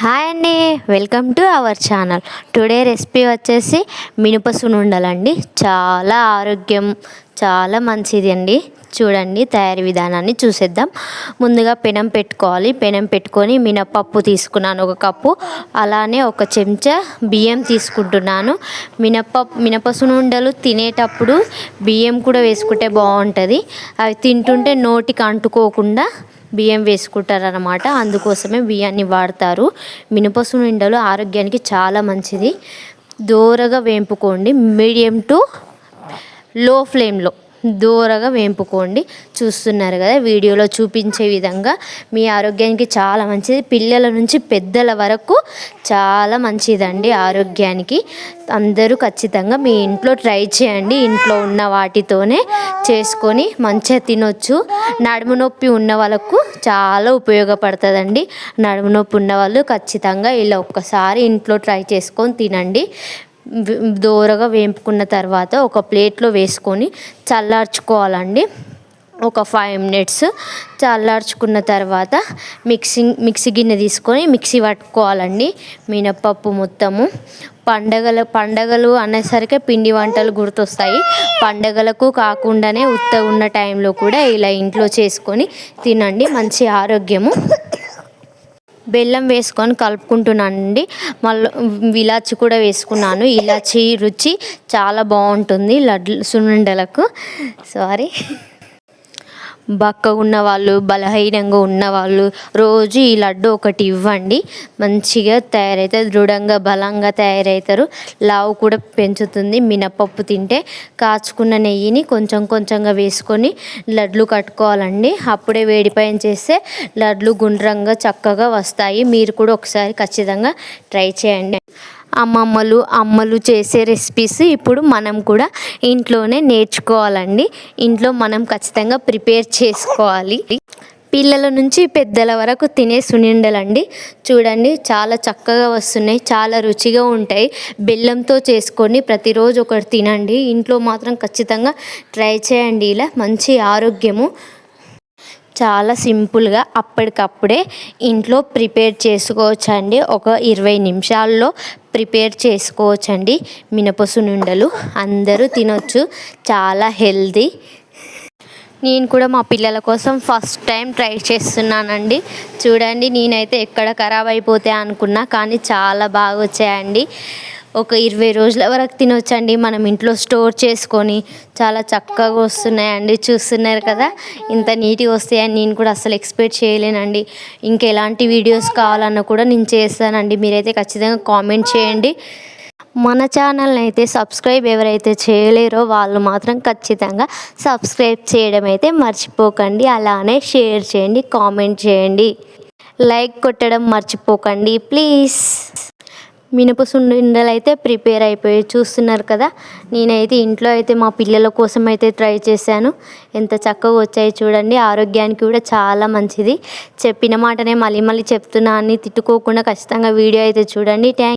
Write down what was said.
Hi అండి welcome to our channel. Today recipe వచ్చేసి మినప సునుండలండి చాలా ఆరోగ్యం చాలా మంచిది అండి చూడండి తయారీ విధానాన్ని చూసేద్దాం. ముందుగా పెనం పెట్టుకోవాలి. పెనం పెట్టుకొని మినపప్పు తీసుకున్నాను ఒక కప్పు. అలానే ఒక చెంచా బియ్యం తీసుకుంటున్నాను. మినప మినపసునుండలు తినేటప్పుడు బియ్యం కూడా వేసుకుంటే బాగుంటుంది. అవి తింటుంటే నోటికి అంటుకోకుండా బియ్యం వేసుకుంటారనమాట అందుకోసమే బియ్యాన్ని వాడతారు. మినపసునుండలు ఆరోగ్యానికి చాలా మంచిది. దోరగా వేంపుకోండి. మీడియం టు లో ఫ్లేమ్లో. దూరగా వేంపుకోండి. చూస్తున్నారు కదా వీడియోలో చూపించే విధంగా మీ ఆరోగ్యానికి చాలా మంచిది. పిల్లల నుంచి పెద్దల వరకు చాలా మంచిదండి ఆరోగ్యానికి. అందరూ ఖచ్చితంగా మీ ఇంట్లో ట్రై చేయండి. ఇంట్లో ఉన్న వాటితోనే చేసుకొని మంచిగా తినొచ్చు. నడుము నొప్పి ఉన్న వాళ్ళకు చాలా ఉపయోగపడుతుందండి. నడుము నొప్పి ఉన్న వాళ్ళు ఖచ్చితంగా ఇలా ఒక్కసారి ఇంట్లో ట్రై చేసుకొని తినండి. దోరగా వేపుకున్న తర్వాత ఒక ప్లేట్లో వేసుకొని చల్లార్చుకోవాలండి. ఒక ఫైవ్ మినిట్స్ చల్లార్చుకున్న తర్వాత మిక్సింగ్ మిక్సీ గిన్నె తీసుకొని మిక్సీ పట్టుకోవాలండి. మినప్పప్పు మొత్తము. పండగల పండగలు అనేసరికి పిండి వంటలు గుర్తొస్తాయి. పండగలకు కాకుండానే ఉత్త ఉన్న టైంలో కూడా ఇలా ఇంట్లో చేసుకొని తినండి. మంచి ఆరోగ్యము. బెల్లం వేసుకొని కలుపుకుంటున్నానండి. మళ్ళీ ఇలాచి కూడా వేసుకున్నాను. ఇలాచి రుచి చాలా బాగుంటుంది లడ్లు సున్నుండలకు. సారీ బక్కగా ఉన్నవాళ్ళు బలహీనంగా ఉన్నవాళ్ళు రోజు ఈ లడ్డు ఒకటి ఇవ్వండి. మంచిగా తయారవుతుంది దృఢంగా బలంగా తయారవుతారు లావు కూడా పెంచుతుంది. మినపప్పు తింటే కాచుకున్న నెయ్యిని కొంచెం కొంచెంగా వేసుకొని లడ్లు కట్టుకోవాలండి. అప్పుడే వేడిపైన చేస్తే లడ్లు గుండ్రంగా చక్కగా వస్తాయి. మీరు కూడా ఒకసారి ఖచ్చితంగా ట్రై చేయండి. అమ్మమ్మలు అమ్మలు చేసే రెసిపీస్ ఇప్పుడు మనం కూడా ఇంట్లోనే నేర్చుకోవాలండి. ఇంట్లో మనం ఖచ్చితంగా ప్రిపేర్ చేసుకోవాలి. పిల్లల నుంచి పెద్దల వరకు తినే సునిండలండి చూడండి చాలా చక్కగా వస్తున్నాయి చాలా రుచిగా ఉంటాయి. బెల్లంతో చేసుకొని ప్రతిరోజు ఒకటి తినండి. ఇంట్లో మాత్రం ఖచ్చితంగా ట్రై చేయండి. ఇలా మంచి ఆరోగ్యము చాలా సింపుల్గా అప్పటికప్పుడే ఇంట్లో ప్రిపేర్ చేసుకోవచ్చండి. ఒక ఇరవై నిమిషాల్లో ప్రిపేర్ చేసుకోవచ్చండి. మినపసు నుండలు అందరూ తినొచ్చు. చాలా హెల్దీ నేను కూడా మా పిల్లల కోసం ఫస్ట్ టైం ట్రై చేస్తున్నానండి. చూడండి నేనైతే ఎక్కడ ఖరాబ్ అయిపోతాయి అనుకున్నా కానీ చాలా బాగా వచ్చాయండి ఒక ఇరవై రోజుల వరకు తినొచ్చండి. మనం ఇంట్లో స్టోర్ చేసుకొని చాలా చక్కగా వస్తున్నాయండి. చూస్తున్నారు కదా? ఇంత నీట్గా వస్తాయని నేను కూడా అసలు ఎక్స్పెక్ట్ చేయలేనండి. ఇంకెలాంటి వీడియోస్ కావాలన్నా కూడా నేను చేస్తానండి. మీరైతే ఖచ్చితంగా కామెంట్ చేయండి. మన ఛానల్ని అయితే సబ్స్క్రైబ్ ఎవరైతే చేయలేరో వాళ్ళు మాత్రం ఖచ్చితంగా సబ్స్క్రైబ్ చేయడం అయితే మర్చిపోకండి. అలానే షేర్ చేయండి కామెంట్ చేయండి. లైక్ కొట్టడం మర్చిపోకండి. ప్లీజ్. మినప సుండలు అయితే ప్రిపేర్ అయిపోయి చూస్తున్నారు కదా. నేనైతే ఇంట్లో అయితే మా పిల్లల కోసం అయితే ట్రై చేశాను. ఎంత చక్కగా వచ్చాయి చూడండి. ఆరోగ్యానికి కూడా చాలా మంచిది. చెప్పిన మాటనే మళ్ళీ మళ్ళీ చెప్తున్నా అని తిట్టుకోకుండా ఖచ్చితంగా వీడియో అయితే చూడండి. థ్యాంక్